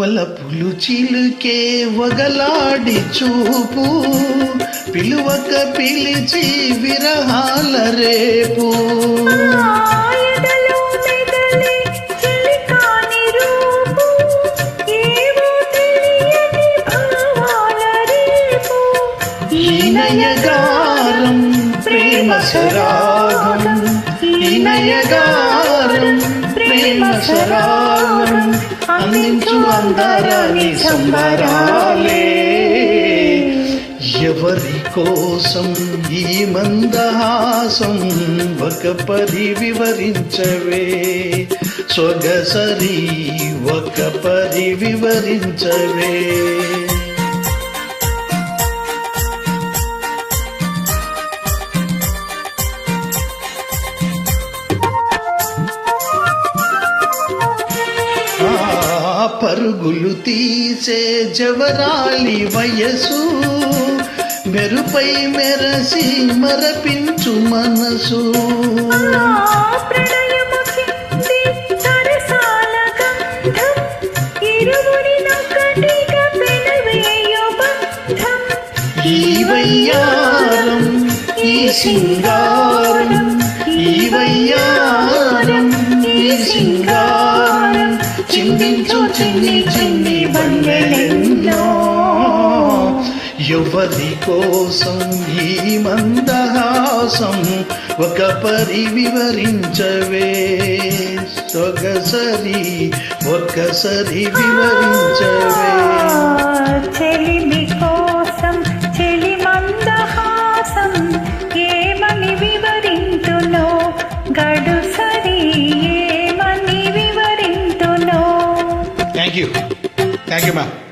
వలపులు చిలుకే వగలాడి చూపు. పిలువక పిలిచి విరహాల రేపు. ఆయనలో మెదలే చిలికాని రూపు, ఏవో తెలియని భావాల రేపు. ఈ నయగారం ప్రేమ సరాగం. ఈ నయగారం ప్రేమ సరాగం అందించు అందారాని సంబరాలే ఎవరి కోసం ఈ మందహాసం ఒక పరి వివరించవే? సొగసరి ఒక పరి వివరించవే? పరుగులు తీసే జవరాలి వయసు మెరుపై మెరసి మరపించు మనసు. ఈ వయ్యారం ఈ సింగారం ఈ వయ్యారం ఈ సింగారం చిందించు చిన్ని చిన్ని బంగళెన్నో యువతి కోసం ఈ మందహాసం ఒక పరి వివరించవే. సొగసరి ఒక్కసరి వివరించవే. Thank you. Thank you, ma'am.